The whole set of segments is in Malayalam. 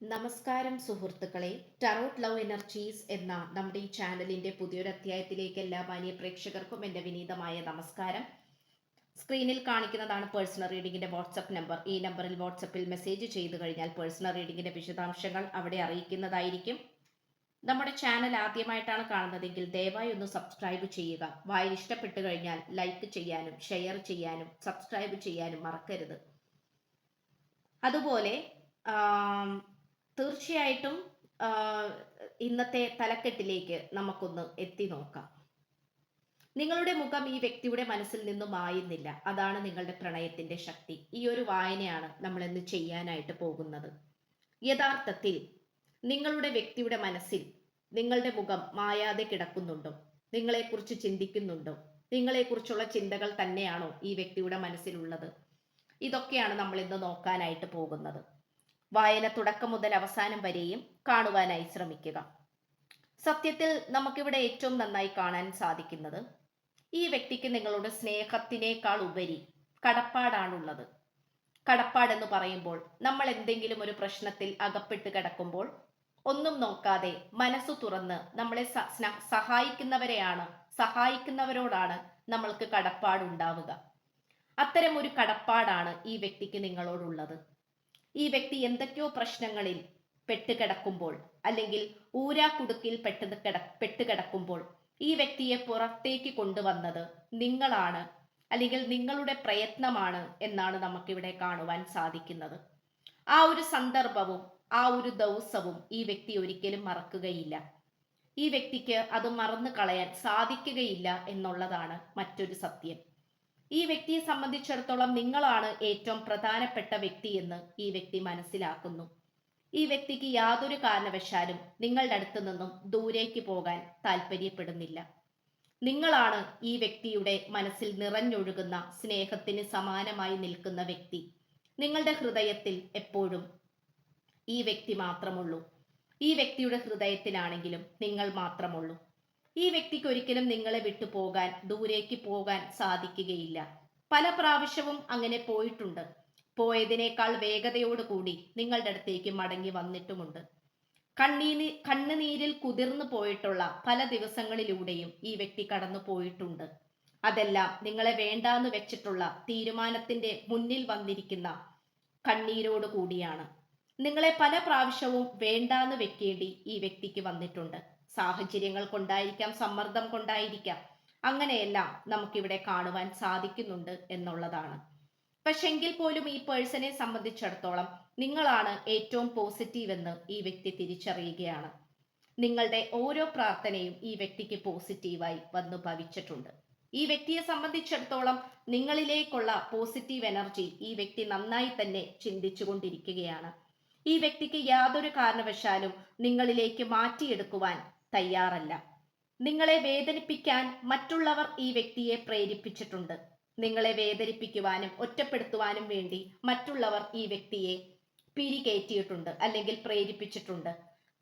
നമസ്കാരം സുഹൃത്തുക്കളെ. ടറോട്ട് ലവ് എനർജീസ് എന്ന നമ്മുടെ ഈ ചാനലിന്റെ പുതിയൊരു അധ്യായത്തിലേക്ക് എല്ലാ മാന്യ പ്രേക്ഷകർക്കും എന്റെ വിനീതമായ നമസ്കാരം. സ്ക്രീനിൽ കാണിക്കുന്നതാണ് പേഴ്സണൽ റീഡിങ്ങിന്റെ വാട്സപ്പ് നമ്പർ ഈ നമ്പറിൽ വാട്സപ്പിൽ മെസ്സേജ് ചെയ്തു കഴിഞ്ഞാൽ പേഴ്സണൽ റീഡിങ്ങിന്റെ വിശദാംശങ്ങൾ അവിടെ അറിയിക്കുന്നതായിരിക്കും. നമ്മുടെ ചാനൽ ആദ്യമായിട്ടാണ് കാണുന്നതെങ്കിൽ ദയവായി ഒന്ന് സബ്സ്ക്രൈബ് ചെയ്യുക. വായിൽ ഇഷ്ടപ്പെട്ടു കഴിഞ്ഞാൽ ലൈക്ക് ചെയ്യാനും ഷെയർ ചെയ്യാനും സബ്സ്ക്രൈബ് ചെയ്യാനും മറക്കരുത്. അതുപോലെ തീർച്ചയായിട്ടും ഇന്നത്തെ തലക്കെട്ടിലേക്ക് നമുക്കൊന്ന് എത്തി നോക്കാം. നിങ്ങളുടെ മുഖം ഈ വ്യക്തിയുടെ മനസ്സിൽ നിന്നും മായുന്നില്ല. അതാണ് നിങ്ങളുടെ പ്രണയത്തിന്റെ ശക്തി. ഈ ഒരു വായനയാണ് നമ്മൾ ഇന്ന് ചെയ്യാനായിട്ട് പോകുന്നത്. യഥാർത്ഥത്തിൽ നിങ്ങളുടെ വ്യക്തിയുടെ മനസ്സിൽ നിങ്ങളുടെ മുഖം മായാതെ കിടക്കുന്നുണ്ടോ? നിങ്ങളെക്കുറിച്ച് ചിന്തിക്കുന്നുണ്ടോ? നിങ്ങളെക്കുറിച്ചുള്ള ചിന്തകൾ തന്നെയാണോ ഈ വ്യക്തിയുടെ മനസ്സിലുള്ളത്? ഇതൊക്കെയാണ് നമ്മൾ ഇന്ന് നോക്കാനായിട്ട് പോകുന്നത്. വായന തുടക്കം മുതൽ അവസാനം വരെയും കാണുവാനായി ശ്രമിക്കുക. സത്യത്തിൽ നമുക്കിവിടെ ഏറ്റവും നന്നായി കാണാൻ സാധിക്കുന്നത് ഈ വ്യക്തിക്ക് നിങ്ങളുടെ സ്നേഹത്തിനേക്കാൾ ഉപരി കടപ്പാടാണുള്ളത്. കടപ്പാടെന്ന് പറയുമ്പോൾ നമ്മൾ എന്തെങ്കിലും ഒരു പ്രശ്നത്തിൽ അകപ്പെട്ട് കിടക്കുമ്പോൾ ഒന്നും നോക്കാതെ മനസ്സു തുറന്ന് നമ്മളെ സഹായിക്കുന്നവരെയാണ് സഹായിക്കുന്നവരോടാണ് നമ്മൾക്ക് കടപ്പാടുണ്ടാവുക. അത്തരം ഒരു കടപ്പാടാണ് ഈ വ്യക്തിക്ക് നിങ്ങളോടുള്ളത്. ഈ വ്യക്തി എന്തൊക്കെയോ പ്രശ്നങ്ങളിൽ പെട്ടുകിടക്കുമ്പോൾ അല്ലെങ്കിൽ ഊരാക്കുടുക്കിൽ പെട്ട് കിട പെട്ടുകിടക്കുമ്പോൾ ഈ വ്യക്തിയെ പുറത്തേക്ക് കൊണ്ടുവന്നത് നിങ്ങളാണ് അല്ലെങ്കിൽ നിങ്ങളുടെ പ്രയത്നമാണ് എന്നാണ് നമുക്കിവിടെ കാണുവാൻ സാധിക്കുന്നത്. ആ ഒരു സന്ദർഭവും ആ ഒരു ദിവസവും ഈ വ്യക്തി ഒരിക്കലും മറക്കുകയില്ല. ഈ വ്യക്തിക്ക് അത് മറന്നു കളയാൻ സാധിക്കുകയില്ല എന്നുള്ളതാണ് മറ്റൊരു സത്യം. ഈ വ്യക്തിയെ സംബന്ധിച്ചിടത്തോളം നിങ്ങളാണ് ഏറ്റവും പ്രധാനപ്പെട്ട വ്യക്തി എന്ന് ഈ വ്യക്തി മനസ്സിലാക്കുന്നു. ഈ വ്യക്തിക്ക് യാതൊരു കാരണവശാലും നിങ്ങളുടെ അടുത്ത് നിന്നും ദൂരേക്ക് പോകാൻ താല്പര്യപ്പെടുന്നില്ല. നിങ്ങളാണ് ഈ വ്യക്തിയുടെ മനസ്സിൽ നിറഞ്ഞൊഴുകുന്ന സ്നേഹത്തിന് സമാനമായി നിൽക്കുന്ന വ്യക്തി. നിങ്ങളുടെ ഹൃദയത്തിൽ എപ്പോഴും ഈ വ്യക്തി മാത്രമുള്ളൂ. ഈ വ്യക്തിയുടെ ഹൃദയത്തിലാണെങ്കിലും നിങ്ങൾ മാത്രമുള്ളൂ. ഈ വ്യക്തിക്ക് ഒരിക്കലും നിങ്ങളെ വിട്ടു പോകാൻ ദൂരേക്ക് പോകാൻ സാധിക്കുകയില്ല. പല പ്രാവശ്യവും അങ്ങനെ പോയിട്ടുണ്ട്. പോയതിനേക്കാൾ വേഗതയോടുകൂടി നിങ്ങളുടെ അടുത്തേക്ക് മടങ്ങി വന്നിട്ടുമുണ്ട്. കണ്ണീനി കണ്ണുനീരിൽ കുതിർന്നു പോയിട്ടുള്ള പല ദിവസങ്ങളിലൂടെയും ഈ വ്യക്തി കടന്നു പോയിട്ടുണ്ട്. അതെല്ലാം നിങ്ങളെ വേണ്ടാന്ന് വെച്ചിട്ടുള്ള തീരുമാനത്തിന്റെ മുന്നിൽ വന്നിരിക്കുന്ന കണ്ണീരോട് കൂടിയാണ് നിങ്ങളെ പല പ്രാവശ്യവും വേണ്ടാന്ന് വെക്കേണ്ടി ഈ വ്യക്തിക്ക് വന്നിട്ടുണ്ട്. സാഹചര്യങ്ങൾ കൊണ്ടായിരിക്കാം സമ്മർദ്ദം കൊണ്ടായിരിക്കാം. അങ്ങനെയെല്ലാം നമുക്കിവിടെ കാണുവാൻ സാധിക്കുന്നുണ്ട് എന്നുള്ളതാണ്. പക്ഷെങ്കിൽ പോലും ഈ പേഴ്സണെ സംബന്ധിച്ചിടത്തോളം നിങ്ങളാണ് ഏറ്റവും പോസിറ്റീവ് എന്ന് ഈ വ്യക്തി തിരിച്ചറിയുകയാണ്. നിങ്ങളുടെ ഓരോ പ്രാർത്ഥനയും ഈ വ്യക്തിക്ക് പോസിറ്റീവായി വന്നു ഭവിച്ചിട്ടുണ്ട്. ഈ വ്യക്തിയെ സംബന്ധിച്ചിടത്തോളം നിങ്ങളിലേക്കുള്ള പോസിറ്റീവ് എനർജി ഈ വ്യക്തി നന്നായി തന്നെ ചിന്തിച്ചു കൊണ്ടിരിക്കുകയാണ് ഈ വ്യക്തിക്ക് യാതൊരു കാരണവശാലും നിങ്ങളിലേക്ക് മാറ്റിയെടുക്കുവാൻ തയ്യാറല്ല. നിങ്ങളെ വേദനിപ്പിക്കാൻ മറ്റുള്ളവർ ഈ വ്യക്തിയെ പ്രേരിപ്പിച്ചിട്ടുണ്ട്. നിങ്ങളെ വേദനിപ്പിക്കുവാനും ഒറ്റപ്പെടുത്തുവാനും വേണ്ടി മറ്റുള്ളവർ ഈ വ്യക്തിയെ പിരികേറ്റിയിട്ടുണ്ട് അല്ലെങ്കിൽ പ്രേരിപ്പിച്ചിട്ടുണ്ട്.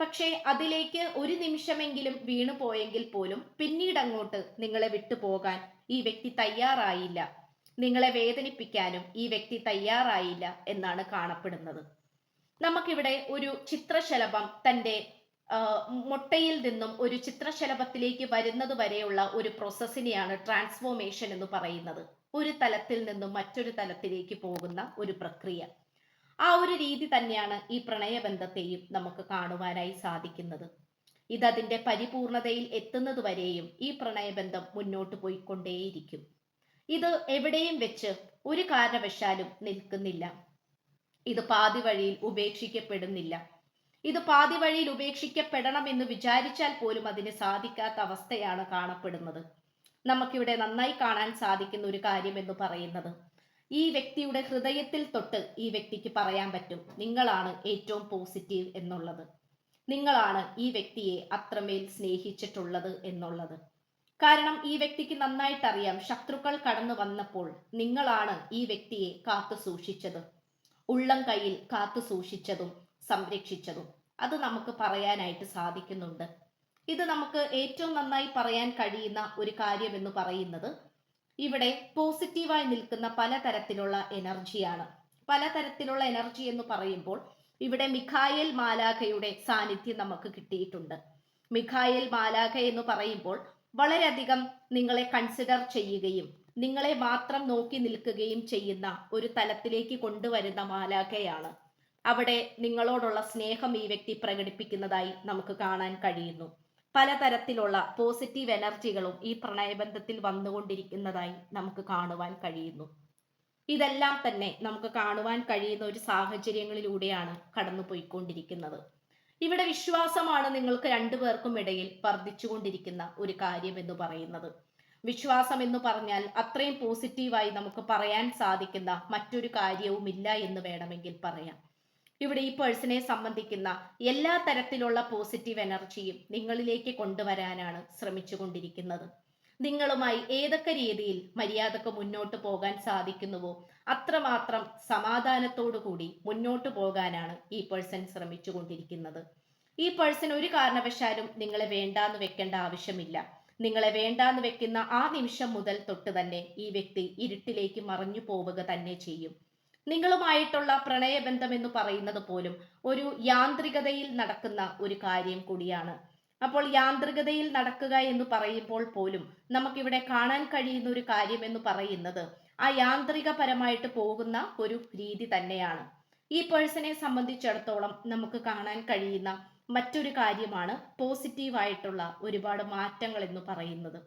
പക്ഷേ അതിലേക്ക് ഒരു നിമിഷമെങ്കിലും വീണു പോയെങ്കിൽ പോലും പിന്നീട് അങ്ങോട്ട് നിങ്ങളെ വിട്ടുപോകാൻ ഈ വ്യക്തി തയ്യാറായില്ല. നിങ്ങളെ വേദനിപ്പിക്കാനും ഈ വ്യക്തി തയ്യാറായില്ല എന്നാണ് കാണപ്പെടുന്നത്. നമുക്കിവിടെ ഒരു ചിത്രശലഭം തന്റെ മുട്ടയിൽ നിന്നും ഒരു ചിത്രശലഭത്തിലേക്ക് വരുന്നത് വരെയുള്ള ഒരു പ്രോസസ്സിനെയാണ് ട്രാൻസ്ഫോർമേഷൻ എന്ന് പറയുന്നത്. ഒരു തലത്തിൽ നിന്നും മറ്റൊരു തലത്തിലേക്ക് പോകുന്ന ഒരു പ്രക്രിയ. ആ ഒരു രീതി തന്നെയാണ് ഈ പ്രണയബന്ധത്തെയും നമുക്ക് കാണുവാനായി സാധിക്കുന്നത്. ഇതതിന്റെ പരിപൂർണതയിൽ എത്തുന്നത് വരെയും ഈ പ്രണയബന്ധം മുന്നോട്ട് പോയിക്കൊണ്ടേയിരിക്കും. ഇത് എവിടെയും വെച്ച് ഒരു കാരണവശാലും നിൽക്കുന്നില്ല. ഇത് പാതി വഴിയിൽ ഉപേക്ഷിക്കപ്പെടുന്നില്ല. ഇത് പാതി വഴിയിൽ ഉപേക്ഷിക്കപ്പെടണം എന്ന് വിചാരിച്ചാൽ പോലും അതിന് സാധിക്കാത്ത അവസ്ഥയാണ് കാണപ്പെടുന്നത്. നമുക്കിവിടെ നന്നായി കാണാൻ സാധിക്കുന്ന ഒരു കാര്യം എന്ന് പറയുന്നത്. ഈ വ്യക്തിയുടെ ഹൃദയത്തിൽ തൊട്ട് ഈ വ്യക്തിക്ക് പറയാൻ പറ്റും നിങ്ങളാണ് ഏറ്റവും പോസിറ്റീവ് എന്നുള്ളത്. നിങ്ങളാണ് ഈ വ്യക്തിയെ അത്രമേൽ സ്നേഹിച്ചിട്ടുള്ളത് എന്നുള്ളത്. കാരണം ഈ വ്യക്തിക്ക് നന്നായിട്ട് അറിയാം ശത്രുക്കൾ കടന്നു വന്നപ്പോൾ നിങ്ങളാണ് ഈ വ്യക്തിയെ കാത്തു സൂക്ഷിച്ചത്. ഉള്ളം കയ്യിൽ കാത്തു സൂക്ഷിച്ചതും സംരക്ഷിച്ചതും അത് നമുക്ക് പറയാനായിട്ട് സാധിക്കുന്നുണ്ട്. ഇത് നമുക്ക് ഏറ്റവും നന്നായി പറയാൻ കഴിയുന്ന ഒരു കാര്യം എന്ന് പറയുന്നത് ഇവിടെ പോസിറ്റീവായി നിൽക്കുന്ന പലതരത്തിലുള്ള എനർജിയാണ്. പലതരത്തിലുള്ള എനർജി എന്ന് പറയുമ്പോൾ ഇവിടെ മിഖായൽ മാലാഖയുടെ സാന്നിധ്യം നമുക്ക് കിട്ടിയിട്ടുണ്ട്. മിഖായൽ മാലാഖ എന്ന് പറയുമ്പോൾ വളരെയധികം നിങ്ങളെ കൺസിഡർ ചെയ്യുകയും നിങ്ങളെ മാത്രം നോക്കി നിൽക്കുകയും ചെയ്യുന്ന ഒരു തലത്തിലേക്ക് കൊണ്ടുവരുന്ന മാലാഖയാണ്. അവിടെ നിങ്ങളോടുള്ള സ്നേഹം ഈ വ്യക്തി പ്രകടിപ്പിക്കുന്നതായി നമുക്ക് കാണാൻ കഴിയുന്നു. പലതരത്തിലുള്ള പോസിറ്റീവ് എനർജികളും ഈ പ്രണയബന്ധത്തിൽ വന്നുകൊണ്ടിരിക്കുന്നതായി നമുക്ക് കാണുവാൻ കഴിയുന്നു. ഇതെല്ലാം തന്നെ നമുക്ക് കാണുവാൻ കഴിയുന്ന ഒരു സാഹചര്യങ്ങളിലൂടെയാണ് കടന്നുപോയിക്കൊണ്ടിരിക്കുന്നത്. ഇവിടെ വിശ്വാസമാണ് നിങ്ങൾക്ക് രണ്ടുപേർക്കും ഇടയിൽ വർദ്ധിച്ചുകൊണ്ടിരിക്കുന്ന ഒരു കാര്യം എന്ന് പറയുന്നത്. വിശ്വാസം എന്ന് പറഞ്ഞാൽ അത്രയും പോസിറ്റീവായി നമുക്ക് പറയാൻ സാധിക്കുന്ന മറ്റൊരു കാര്യവുമില്ല എന്ന് വേണമെങ്കിൽ പറയാം. ഇവിടെ ഈ പേഴ്സണെ സംബന്ധിക്കുന്ന എല്ലാ തരത്തിലുള്ള പോസിറ്റീവ് എനർജിയും നിങ്ങളിലേക്ക് കൊണ്ടുവരാനാണ് ശ്രമിച്ചു കൊണ്ടിരിക്കുന്നത് നിങ്ങളുമായി ഏതൊക്കെ രീതിയിൽ മര്യാദയ്ക്ക് മുന്നോട്ട് പോകാൻ സാധിക്കുന്നുവോ അത്രമാത്രം സമാധാനത്തോടു കൂടി മുന്നോട്ട് പോകാനാണ് ഈ പേഴ്സൺ ശ്രമിച്ചുകൊണ്ടിരിക്കുന്നത്. ഈ പേഴ്സൺ ഒരു കാരണവശാലും നിങ്ങളെ വേണ്ടാന്ന് വെക്കേണ്ട ആവശ്യമില്ല. നിങ്ങളെ വേണ്ടാന്ന് വെക്കുന്ന ആ നിമിഷം മുതൽ തൊട്ട് തന്നെ ഈ വ്യക്തി ഇരുട്ടിലേക്ക് മറഞ്ഞു പോവുക തന്നെ ചെയ്യും. നിങ്ങളുമായിട്ടുള്ള പ്രണയബന്ധം എന്ന് പറയുന്നത് പോലും ഒരു യാന്ത്രികതയിൽ നടക്കുന്ന ഒരു കാര്യം കൂടിയാണ്. അപ്പോൾ യാന്ത്രികതയിൽ നടക്കുക എന്ന് പറയുമ്പോൾ പോലും നമുക്കിവിടെ കാണാൻ കഴിയുന്ന ഒരു കാര്യം എന്ന് പറയുന്നത് ആ യാന്ത്രികപരമായിട്ട് പോകുന്ന ഒരു രീതി തന്നെയാണ്. ഈ പേഴ്സണെ സംബന്ധിച്ചിടത്തോളം നമുക്ക് കാണാൻ കഴിയുന്ന മറ്റൊരു കാര്യമാണ് പോസിറ്റീവായിട്ടുള്ള ഒരുപാട് മാറ്റങ്ങൾ എന്ന് പറയുന്നത്.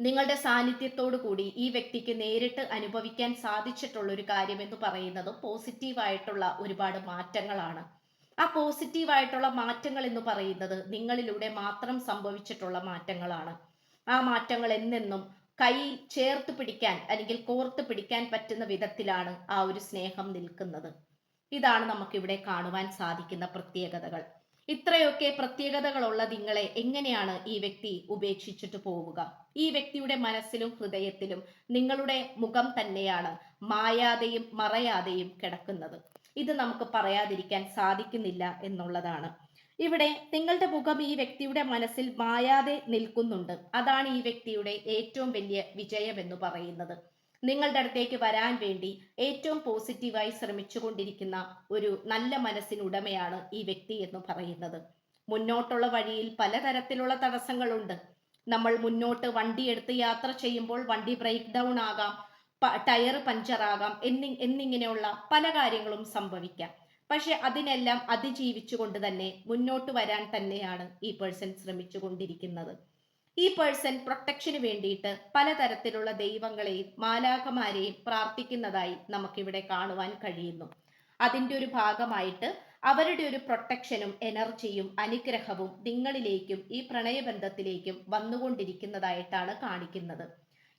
നിങ്ങളുടെ സാന്നിധ്യത്തോടു കൂടി ഈ വ്യക്തിക്ക് നേരിട്ട് അനുഭവിക്കാൻ സാധിച്ചിട്ടുള്ള ഒരു കാര്യം എന്ന് പറയുന്നത് പോസിറ്റീവായിട്ടുള്ള ഒരുപാട് മാറ്റങ്ങളാണ്. ആ പോസിറ്റീവായിട്ടുള്ള മാറ്റങ്ങൾ എന്ന് പറയുന്നത് നിങ്ങളിലൂടെ മാത്രം സംഭവിച്ചിട്ടുള്ള മാറ്റങ്ങളാണ്. ആ മാറ്റങ്ങൾ എന്നെന്നും കൈ ചേർത്ത് പിടിക്കാൻ അല്ലെങ്കിൽ കോർത്ത് പിടിക്കാൻ പറ്റുന്ന വിധത്തിലാണ് ആ ഒരു സ്നേഹം നിൽക്കുന്നത്. ഇതാണ് നമുക്കിവിടെ കാണുവാൻ സാധിക്കുന്ന പ്രത്യേകതകൾ. ഇത്രയൊക്കെ പ്രത്യേകതകളുള്ള നിങ്ങളെ എങ്ങനെയാണ് ഈ വ്യക്തി ഉപേക്ഷിച്ചിട്ട് പോവുക? ഈ വ്യക്തിയുടെ മനസ്സിലും ഹൃദയത്തിലും നിങ്ങളുടെ മുഖം തന്നെയാണ് മായാതെയും മറയാതെയും കിടക്കുന്നത്. ഇത് നമുക്ക് പറയാതിരിക്കാൻ സാധിക്കുന്നില്ല എന്നുള്ളതാണ്. ഇവിടെ നിങ്ങളുടെ മുഖം ഈ വ്യക്തിയുടെ മനസ്സിൽ മായാതെ നിൽക്കുന്നുണ്ട്. അതാണ് ഈ വ്യക്തിയുടെ ഏറ്റവും വലിയ വിജയം എന്ന് പറയുന്നത്. നിങ്ങളുടെ അടുത്തേക്ക് വരാൻ വേണ്ടി ഏറ്റവും പോസിറ്റീവായി ശ്രമിച്ചുകൊണ്ടിരിക്കുന്ന ഒരു നല്ല മനസ്സിനുടമയാണ് ഈ വ്യക്തി എന്ന് പറയുന്നത്. മുന്നോട്ടുള്ള വഴിയിൽ പലതരത്തിലുള്ള തടസ്സങ്ങളുണ്ട്. നമ്മൾ മുന്നോട്ട് വണ്ടി എടുത്ത് യാത്ര ചെയ്യുമ്പോൾ വണ്ടി ബ്രേക്ക് ഡൗൺ ആകാം ടയർ പഞ്ചറാകാം എന്നി എന്നിങ്ങനെയുള്ള പല കാര്യങ്ങളും സംഭവിക്കാം. പക്ഷെ അതിനെല്ലാം അതിജീവിച്ചുകൊണ്ട് തന്നെ മുന്നോട്ട് വരാൻ തന്നെയാണ് ഈ പേഴ്സൺ ശ്രമിച്ചുകൊണ്ടിരിക്കുന്നത്. ഈ പേഴ്സൺ പ്രൊട്ടക്ഷന് വേണ്ടിയിട്ട് പലതരത്തിലുള്ള ദൈവങ്ങളെയും മാലാഖമാരെയും പ്രാർത്ഥിക്കുന്നതായി നമുക്കിവിടെ കാണുവാൻ കഴിയുന്നു. അതിന്റെ ഒരു ഭാഗമായിട്ട് അവരുടെ ഒരു പ്രൊട്ടക്ഷനും എനർജിയും അനുഗ്രഹവും നിങ്ങളിലേക്കും ഈ പ്രണയബന്ധത്തിലേക്കും വന്നുകൊണ്ടിരിക്കുന്നതായിട്ടാണ് കാണിക്കുന്നത്.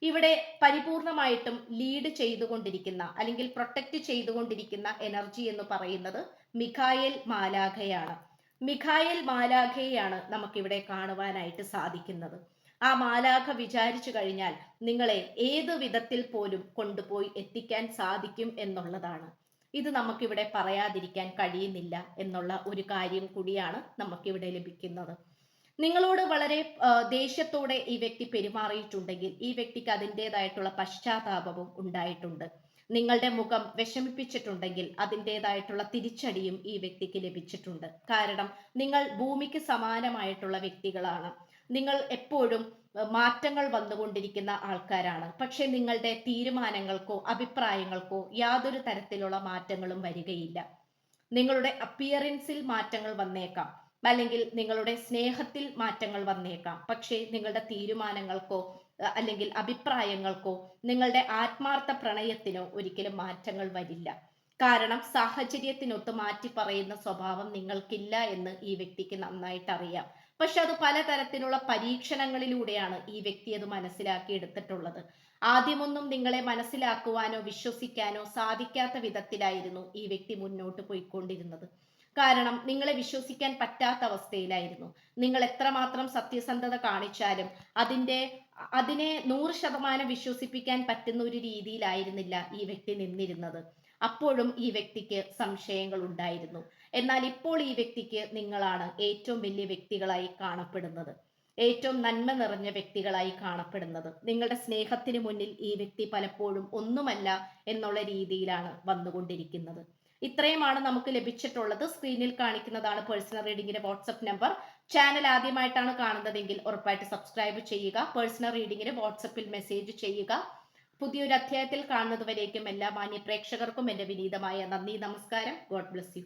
ഇവിടെ പരിപൂർണമായിട്ടും ലീഡ് ചെയ്തുകൊണ്ടിരിക്കുന്ന അല്ലെങ്കിൽ പ്രൊട്ടക്റ്റ് ചെയ്തുകൊണ്ടിരിക്കുന്ന എനർജി എന്ന് പറയുന്നത് മിഖായൽ മാലാഖയാണ്. മിഖായൽ മാലാഖയെയാണ് നമുക്കിവിടെ കാണുവാനായിട്ട് സാധിക്കുന്നത്. ആ മാലാഖ വിചാരിച്ചു കഴിഞ്ഞാൽ നിങ്ങളെ ഏത് വിധത്തിൽ പോലും കൊണ്ടുപോയി എത്തിക്കാൻ സാധിക്കും എന്നുള്ളതാണ്. ഇത് നമുക്കിവിടെ പറയാതിരിക്കാൻ കഴിയുന്നില്ല എന്നുള്ള ഒരു കാര്യം കൂടിയാണ് നമുക്കിവിടെ ലഭിക്കുന്നത്. നിങ്ങളോട് വളരെ ദേഷ്യത്തോടെ ഈ വ്യക്തി പെരുമാറിയിട്ടുണ്ടെങ്കിൽ ഈ വ്യക്തിക്ക് അതിന്റെതായിട്ടുള്ള പശ്ചാത്താപവും ഉണ്ടായിട്ടുണ്ട്. നിങ്ങളുടെ മുഖം വിഷമിപ്പിച്ചിട്ടുണ്ടെങ്കിൽ അതിന്റെതായിട്ടുള്ള തിരിച്ചടിയും ഈ വ്യക്തിക്ക് ലഭിച്ചിട്ടുണ്ട്. കാരണം നിങ്ങൾ ഭൂമിക്ക് സമാനമായിട്ടുള്ള വ്യക്തികളാണ്. നിങ്ങൾ എപ്പോഴും മാറ്റങ്ങൾ വന്നുകൊണ്ടിരിക്കുന്ന ആൾക്കാരാണ്. പക്ഷെ നിങ്ങളുടെ തീരുമാനങ്ങൾക്കോ അഭിപ്രായങ്ങൾക്കോ യാതൊരു തരത്തിലുള്ള മാറ്റങ്ങളും വരികയില്ല. നിങ്ങളുടെ അപ്പിയറൻസിൽ മാറ്റങ്ങൾ വന്നേക്കാം. അല്ലെങ്കിൽ നിങ്ങളുടെ സ്നേഹത്തിൽ മാറ്റങ്ങൾ വന്നേക്കാം. പക്ഷേ നിങ്ങളുടെ തീരുമാനങ്ങൾക്കോ അല്ലെങ്കിൽ അഭിപ്രായങ്ങൾക്കോ നിങ്ങളുടെ ആത്മാർത്ഥ പ്രണയത്തിനോ ഒരിക്കലും മാറ്റങ്ങൾ വരില്ല. കാരണം സാഹചര്യത്തിനൊത്ത് മാറ്റി പറയുന്ന സ്വഭാവം നിങ്ങൾക്കില്ല എന്ന് ഈ വ്യക്തിക്ക് നന്നായിട്ട് അറിയാം. പക്ഷെ അത് പലതരത്തിലുള്ള പരീക്ഷണങ്ങളിലൂടെയാണ് ഈ വ്യക്തി അത് മനസ്സിലാക്കി എടുത്തിട്ടുള്ളത്. ആദ്യമൊന്നും നിങ്ങളെ മനസ്സിലാക്കുവാനോ വിശ്വസിക്കാനോ സാധിക്കാത്ത വിധത്തിലായിരുന്നു ഈ വ്യക്തി മുന്നോട്ട് പോയിക്കൊണ്ടിരുന്നത്. കാരണം നിങ്ങളെ വിശ്വസിക്കാൻ പറ്റാത്ത അവസ്ഥയിലായിരുന്നു. നിങ്ങൾ എത്രമാത്രം സത്യസന്ധത കാണിച്ചാലും അതിന്റെ അതിനെ നൂറ് ശതമാനം വിശ്വസിപ്പിക്കാൻ പറ്റുന്ന ഒരു രീതിയിലായിരുന്നില്ല ഈ വ്യക്തി നിന്നിരുന്നത്. അപ്പോഴും ഈ വ്യക്തിക്ക് സംശയങ്ങൾ ഉണ്ടായിരുന്നു. എന്നാൽ ഇപ്പോൾ ഈ വ്യക്തിക്ക് നിങ്ങളാണ് ഏറ്റവും വലിയ വ്യക്തികളായി കാണപ്പെടുന്നത്. ഏറ്റവും നന്മ നിറഞ്ഞ വ്യക്തികളായി കാണപ്പെടുന്നത്. നിങ്ങളുടെ സ്നേഹത്തിന് മുന്നിൽ ഈ വ്യക്തി പലപ്പോഴും ഒന്നുമല്ല എന്നുള്ള രീതിയിലാണ് വന്നുകൊണ്ടിരിക്കുന്നത്. ഇത്രയുമാണ് നമുക്ക് ലഭിച്ചിട്ടുള്ളത്. സ്ക്രീനിൽ കാണിക്കുന്നതാണ് പേഴ്സണൽ റീഡിങ്ങിന്റെ വാട്സപ്പ് നമ്പർ. ചാനൽ ആദ്യമായിട്ടാണ് കാണുന്നതെങ്കിൽ ഉറപ്പായിട്ട് സബ്സ്ക്രൈബ് ചെയ്യുക പേഴ്സണൽ റീഡിങ്ങിന് വാട്സപ്പിൽ മെസ്സേജ് ചെയ്യുക. പുതിയൊരു അധ്യായത്തിൽ കാണുന്നതുവരേക്കും എല്ലാ മാന്യ പ്രേക്ഷകർക്കും എന്റെ വിനീതമായ നന്ദി നമസ്കാരം. God bless you